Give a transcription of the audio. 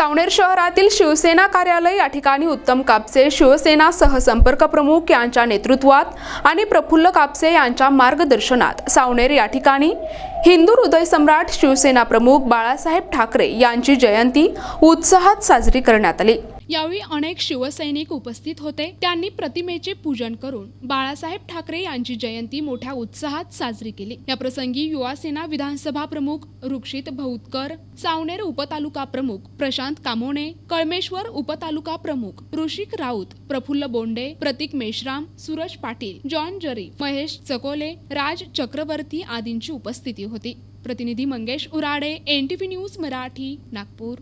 सावनेर शहरातील शिवसेना कार्यालय या ठिकाणी उत्तम कापसे शिवसेना सहसंपर्क प्रमुख यांच्या नेतृत्वात आणि प्रफुल्ल कापसे यांच्या मार्गदर्शनात सावनेर या ठिकाणी हिंदू हृदय सम्राट शिवसेना प्रमुख बाळासाहेब ठाकरे यांची जयंती उत्साहात साजरी करण्यात आली. यावेळी अनेक शिवसैनिक उपस्थित होते. त्यांनी प्रतिमेचे पूजन करून बाळासाहेब ठाकरे यांची जयंती मोठ्या उत्साहात साजरी केली. या प्रसंगी युवा सेना विधानसभा प्रमुख रुक्षित भौतकर सावनेर उपतालुका प्रमुख प्रशांत कामोणे कळमेश्वर उपतालुका प्रमुख ऋषिक राऊत प्रफुल्ल बोंडे प्रतीक मेश्राम सूरज पाटील जॉन जरी महेश चकोले राज चक्रवर्ती आदींची उपस्थिती होती. प्रतिनिधी मंगेश उराडे एनटीव्ही न्यूज मराठी नागपूर.